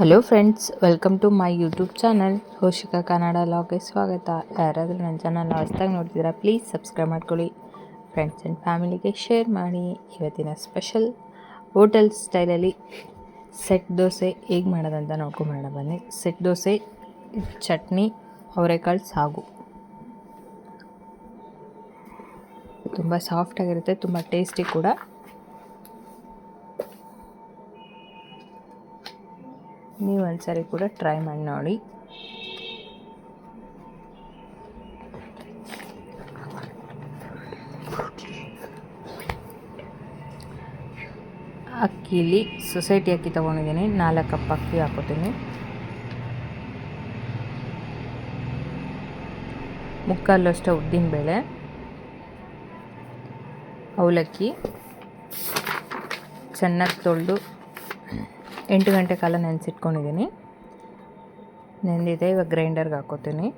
Hello friends welcome to my YouTube channel Hoshika Kannada ಲಾಗ್ಗೆ ಸ್ವಾಗತ. ಯಾರಾದರೂ ನನ್ನ ಚಾನಲ್ ಹೊಸ್ದಾಗಿ ನೋಡ್ತಿದ್ದೀರಾ ಪ್ಲೀಸ್ ಸಬ್ಸ್ಕ್ರೈಬ್ ಮಾಡ್ಕೊಳ್ಳಿ. ಫ್ರೆಂಡ್ಸ್ ಆ್ಯಂಡ್ ಫ್ಯಾಮಿಲಿಗೆ ಶೇರ್ ಮಾಡಿ. ಇವತ್ತಿನ ಸ್ಪೆಷಲ್ ಹೋಟೆಲ್ ಸ್ಟೈಲಲ್ಲಿ ಸೆಟ್ ದೋಸೆ ಹೇಗೆ ಮಾಡೋದಂತ ನೋಡ್ಕೊಂಬರೋಣ ಬನ್ನಿ. ಸೆಟ್ ದೋಸೆ, ಚಟ್ನಿ, ಅವರೆಕಾಳು ಸಾಗು. ತುಂಬ ಸಾಫ್ಟಾಗಿರುತ್ತೆ ತುಂಬ ಟೇಸ್ಟಿ ಕೂಡ. ನೀವು ಒಂದ್ಸರಿ ಕೂಡ ಟ್ರೈ ಮಾಡಿ ನೋಡಿ. ಅಕ್ಕಿಲಿ ಸೊಸೈಟಿ ಅಕ್ಕಿ ತಗೊಂಡಿದ್ದೀನಿ. ನಾಲ್ಕು ಕಪ್ ಅಕ್ಕಿ ಹಾಕೋತೀನಿ ಮುಕ್ಕಾಲು ಅಷ್ಟು ಉದ್ದಿನಬೇಳೆ ಅವಲಕ್ಕಿ, ಚೆನ್ನಾಗಿ ತೊಳೆದು ಎಂಟು ಗಂಟೆ ಕಾಲ ನೆನೆಸಿಟ್ಕೊಂಡಿದ್ದೀನಿ. ನೆಂದಿದೆ ಇವಾಗ ಗ್ರೈಂಡರ್ಗೆ ಹಾಕೋತೀನಿ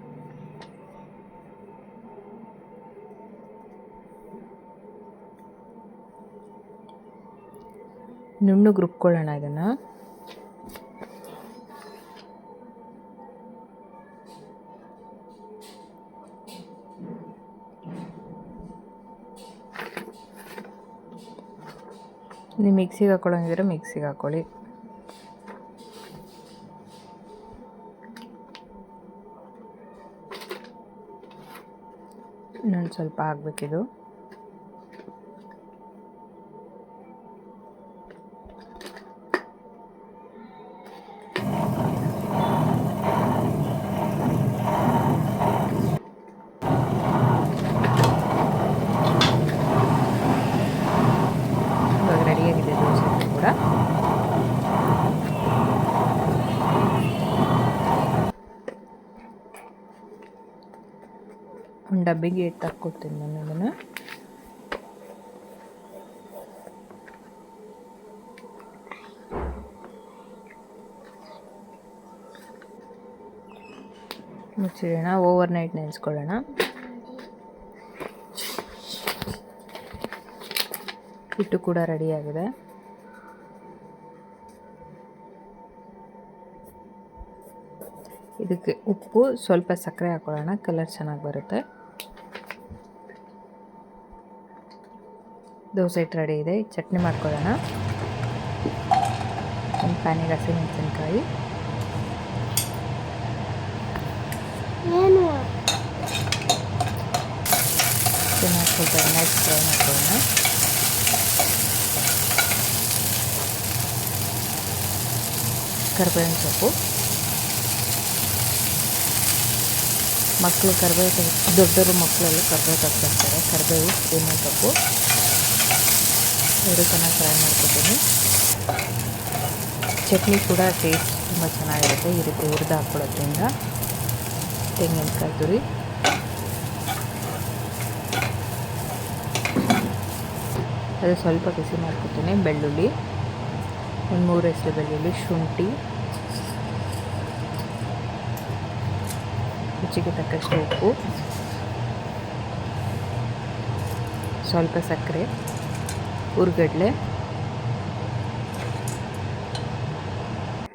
ನುಣ್ಣು ರುಬ್ಕೊಳ್ಳೋಣ ಇದನ್ನು. ನೀವು ಮಿಕ್ಸಿಗೆ ಹಾಕೊಳ್ಳೋಂಗಿದ್ರೆ ಮಿಕ್ಸಿಗೆ ಹಾಕ್ಕೊಳ್ಳಿ ಇನ್ನೊಂದು ಸ್ವಲ್ಪ ಆಗಬೇಕಿದು. ಡಬ್ಬಿಗೆ ಹಾಕ್ಕೊಡ್ತೀನಿ ನಾನು ಅದನ್ನು ಮುಚ್ಚಿಡೋಣ, ಓವರ್ ನೈಟ್ ನೆನೆಸ್ಕೊಳ್ಳೋಣ. ಹಿಟ್ಟು ಕೂಡ ರೆಡಿಯಾಗಿದೆ ಇದಕ್ಕೆ ಉಪ್ಪು ಸ್ವಲ್ಪ ಸಕ್ಕರೆ ಹಾಕೊಳ್ಳೋಣ, ಕಲರ್ ಚೆನ್ನಾಗಿ ಬರುತ್ತೆ. ದೋಸೆ ಹಿಟ್ಟು ರೆಡಿ ಇದೆ ಚಟ್ನಿ ಮಾಡ್ಕೊಳ್ಳೋಣ ಒಂದು ಪ್ಯಾನಿಗೆ ಹಸಿಮೆಣಸಿನ್ಕಾಯಿ ಏನು ಚೆನ್ನಾಗಿ ಸ್ವಲ್ಪ ಎಣ್ಣೆ ಫ್ರೈ ಮಾಡ್ಕೊಳ್ಳೋಣ ಕರ್ಬೇವಿನ ಸೊಪ್ಪು ಮಕ್ಕಳು ಕರ್ಬೇವು ತೆಗೆ ದೊಡ್ಡವರು ಮಕ್ಕಳೆಲ್ಲ ಕರ್ಬೇವು ತೆಗ್ದಿರ್ತಾರೆ ಕರ್ಬೇವು ಪುದೀನ ಸೊಪ್ಪು ಎರಡು ಚೆನ್ನಾಗಿ ಫ್ರೈ ಮಾಡ್ಕೊತೀನಿ. ಚಟ್ನಿ ಕೂಡ ಟೇಸ್ಟ್ ತುಂಬ ಚೆನ್ನಾಗಿರುತ್ತೆ. ಈ ರೀತಿ ಹುರಿದು ಹಾಕ್ಕೊಳ್ಳೋದ್ರಿಂದ ತೆಂಗಿನಕಾಯಿ ತುರಿ. ಅದು ಸ್ವಲ್ಪ ಬಿಸಿ ಮಾಡ್ಕೊತೀನಿ. ಬೆಳ್ಳುಳ್ಳಿ, ಒಂದು ಮೂರು ಹೆಸರು ಬೆಳ್ಳುಳ್ಳಿ, ಶುಂಠಿ. ರುಚಿಗೆ ತಕ್ಕಷ್ಟು ಉಪ್ಪು. ಸ್ವಲ್ಪ ಸಕ್ಕರೆ. ಹುರ್ಗಡ್ಲೆ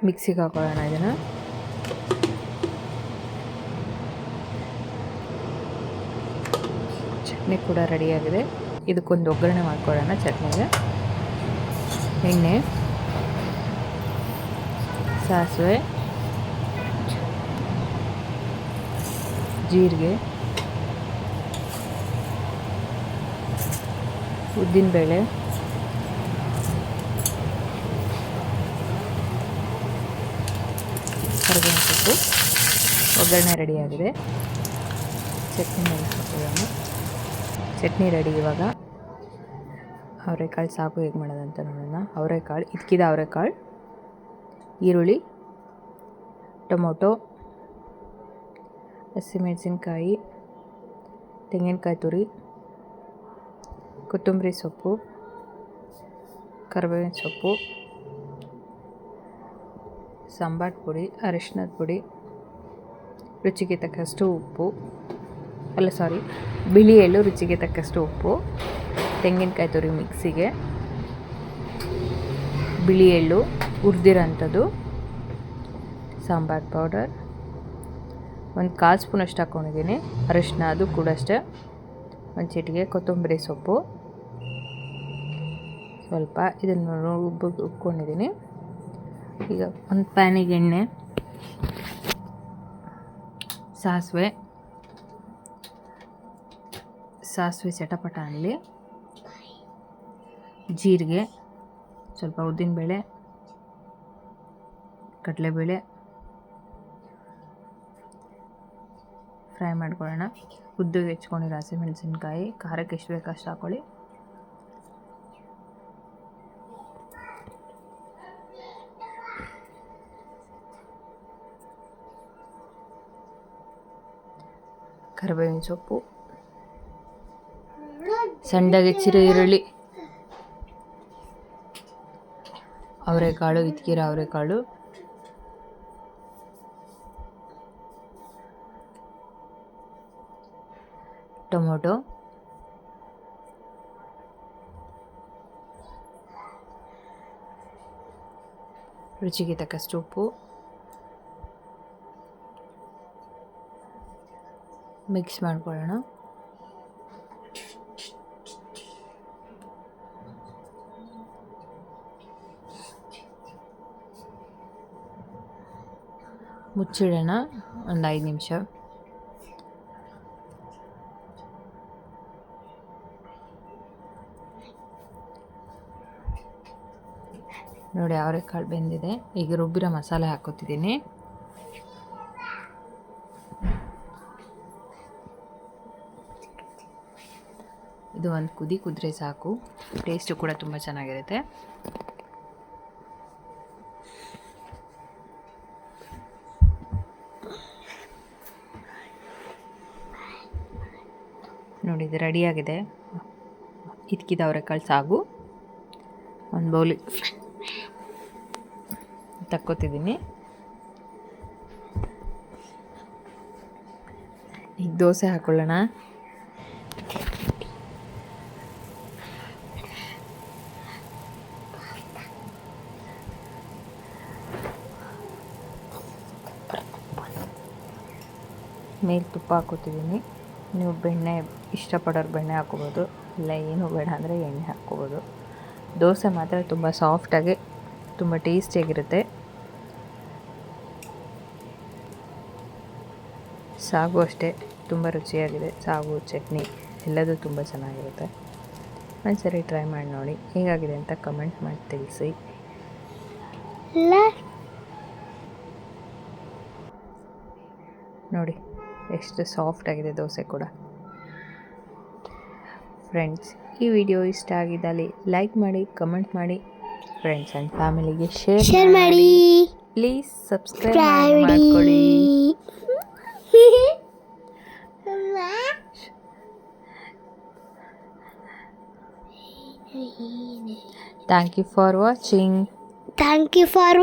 ಮಿಕ್ಸಿಗೆ ಹಾಕೊಳ್ಳೋಣ ಇದನ್ನು. ಚಟ್ನಿ ಕೂಡ ರೆಡಿಯಾಗಿದೆ ಇದಕ್ಕೊಂದು ಒಗ್ಗರಣೆ ಮಾಡ್ಕೊಳ್ಳೋಣ ಚಟ್ನಿಗೆ. ಎಣ್ಣೆ, ಸಾಸಿವೆ, ಜೀರಿಗೆ, ಉದ್ದಿನಬೇಳೆ. ಕರಿಬೇವಿನ ಸೊಪ್ಪು ಒಗ್ಗರಣೆ ರೆಡಿಯಾಗಿದೆ ಚಟ್ನಿ ಮೇಲೆ ಚಟ್ನಿ ರೆಡಿ ಇವಾಗ. ಅವರೆಕಾಳು ಸಾಕು ಹೇಗೆ ಮಾಡೋದಂತ ನೋಡೋಣ. ಅವರೆಕಾಳು ಇದಕ್ಕಿದ ಅವರೆಕಾಳು. ಈರುಳ್ಳಿ, ಟೊಮೊಟೊ, ಹಸಿಮೆಣಸಿನ್ಕಾಯಿ, ತೆಂಗಿನಕಾಯಿ ತುರಿ, ಕೊತ್ತಂಬರಿ ಸೊಪ್ಪು, ಕರಿಬೇವಿನ ಸೊಪ್ಪು ಸಾಂಬಾರು ಪುಡಿ, ಅರಿಶಿನದ ಪುಡಿ, ರುಚಿಗೆ ತಕ್ಕಷ್ಟು ಉಪ್ಪು, ಅಲ್ಲ ಸಾರಿ ಬಿಳಿ ಎಳ್ಳು ರುಚಿಗೆ ತಕ್ಕಷ್ಟು ಉಪ್ಪು, ತೆಂಗಿನಕಾಯಿ ತುರಿ ಮಿಕ್ಸಿಗೆ, ಬಿಳಿ ಎಳ್ಳು ಹುರಿದಿರೋಂಥದ್ದು, ಸಾಂಬಾರ್ ಪೌಡರ್, ಒಂದು ಕಾಲು ಸ್ಪೂನ್ ಅಷ್ಟು ಹಾಕ್ಕೊಂಡಿದ್ದೀನಿ ಅರಿಶಿನ ಅದು ಕೂಡ ಅಷ್ಟೇ, ಒಂದು ಚಿಟಿಗೆ ಕೊತ್ತಂಬರಿ ಸೊಪ್ಪು, ಸ್ವಲ್ಪ ಇದನ್ನು ರುಬ್ಬ ರುಬ್ಕೊಂಡಿದ್ದೀನಿ ಈಗ ಒಂದು ಪ್ಯಾನಿಗೆ ಎಣ್ಣೆ, ಸಾಸಿವೆ ಸಾಸಿವೆ ಚಟಪಟ ಅನ್ನಲಿ ಜೀರಿಗೆ, ಸ್ವಲ್ಪ ಉದ್ದಿನಬೇಳೆ ಕಡಲೆಬೇಳೆ, ಫ್ರೈ ಮಾಡ್ಕೊಳ್ಳೋಣ. ಉದ್ದಿಗೆ ಹೆಚ್ಕೊಂಡಿರೋ ಹಸಿಮೆಣಸಿನ್ಕಾಯಿ, ಖಾರಕ್ಕೆ ಎಷ್ಟು ಬೇಕು ಅಷ್ಟು ಹಾಕ್ಕೊಳ್ಳಿ ಕರಿಬೇವಿನ ಸೊಪ್ಪು ಸಣ್ಣಗೆ ಚಿರು ಈರುಳ್ಳಿ ಅವರೆಕಾಳು ಇತ್ಕೀರ ಅವರೆಕಾಳು ಟೊಮೊಟೊ ರುಚಿಗೆ ತಕ್ಕಷ್ಟು ಉಪ್ಪು. ಮಿಕ್ಸ್ ಮಾಡ್ಕೊಳ್ಳೋಣ. ಮುಚ್ಚಿಡೋಣ ಒಂದು ಐದು ನಿಮಿಷ. ನೋಡಿ ಅವರೆಕಾಳು ಬೆಂದಿದೆ. ಈಗ ರುಬ್ಬಿರೋ ಮಸಾಲೆ ಹಾಕೋತಿದ್ದೀನಿ ಒಂದು ಕುದಿ ಕುದ್ರೆ ಸಾಕು. ಟೇಸ್ಟು ಕೂಡ ತುಂಬ ಚೆನ್ನಾಗಿರುತ್ತೆ. ನೋಡಿ, ಇದು ರೆಡಿಯಾಗಿದೆ ಇದ್ಕಿದ ಅವರೆಕಾಳು ಸಾಗು. ಒಂದು ಬೌಲಿ ತಕ್ಕೋತಿದ್ದೀನಿ ಈಗ ದೋಸೆ ಹಾಕೊಳ್ಳೋಣ. ಮೇಲೆ ತುಪ್ಪ ಹಾಕೋತಿದ್ದೀನಿ. ನೀವು ಬೆಣ್ಣೆ ಇಷ್ಟಪಡೋರು ಬೆಣ್ಣೆ ಹಾಕೋಬೋದು ಇಲ್ಲ ಏನೂ ಬೇಡ ಅಂದರೆ ಎಣ್ಣೆ ಹಾಕ್ಕೋಬೋದು. ದೋಸೆ ಮಾತ್ರ ತುಂಬ ಸಾಫ್ಟಾಗಿ ತುಂಬ ಟೇಸ್ಟಿಯಾಗಿರುತ್ತೆ ಸಾಗು ಅಷ್ಟೇ ತುಂಬ ರುಚಿಯಾಗಿದೆ. ಸಾಗು ಚಟ್ನಿ ಎಲ್ಲದೂ ತುಂಬ ಚೆನ್ನಾಗಿರುತ್ತೆ. ಒಂದ್ಸರಿ ಟ್ರೈ ಮಾಡಿ ನೋಡಿ ಹೇಗಾಗಿದೆ ಅಂತ ಕಮೆಂಟ್ ಮಾಡಿ ತಿಳಿಸಿ. ನೋಡಿ. ಎಷ್ಟು ಸಾಫ್ಟ್ ಆಗಿದೆ ದೋಸೆ ಕೂಡ. ಫ್ರೆಂಡ್ಸ್ ಈ ವಿಡಿಯೋ ಇಷ್ಟ ಆಗಿದ್ದಲ್ಲಿ ಲೈಕ್ ಮಾಡಿ ಕಮೆಂಟ್ ಮಾಡಿ ಫ್ರೆಂಡ್ಸ್ ಆ್ಯಂಡ್ ಫ್ಯಾಮಿಲಿಗೆ ಶೇರ್ ಶೇರ್ ಮಾಡಿ. ಪ್ಲೀಸ್ ಸಬ್ಸ್ಕ್ರೈಬ್ ಮಾಡಿ. ಮಾಡ್ಕೊಳ್ಳಿ you you for watching you you for